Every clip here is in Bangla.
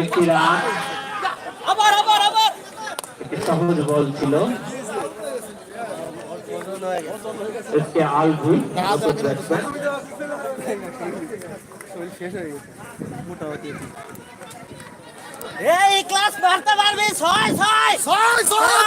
একটি রান আবার আবার আবার। একটি সহজ বল ছিল। একটি আলভুই নতুন ব্যাটসম্যান এই ক্লাস মারতে পারবি ছয় ছয় ছয় ছয়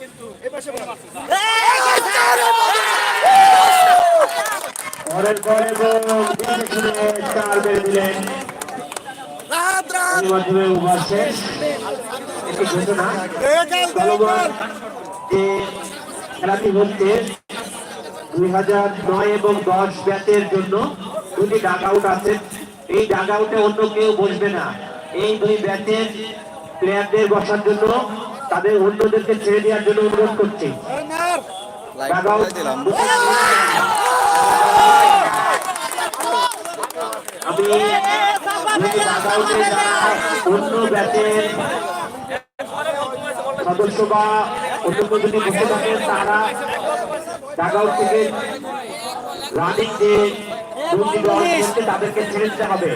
কিন্তু পরের পর এবং চার বেড়ে দিলেন মাধ্যমে ওভার শেষ। একটি ঘোষণা চলমান যে খেলাটি হচ্ছে দুই হাজার নয় এবং দশ ব্যাচের জন্য দুটি ডাক আউট আছে। এই ডাক আউটে অন্য কেউ বসবে না। এই দুই ব্যাচের প্লেয়ারদের বসার জন্য তাদের অন্যদেরকে ছেড়ে দেওয়ার জন্য অনুরোধ করছি। ডাক আউট আমি যদি ডাক আউটে যারা অন্য ব্যাচের সদস্য বা অন্য যদি বসে থাকেন তারা ডাক থেকে রানিং তাদেরকে ছেড়ে দিতে হবে।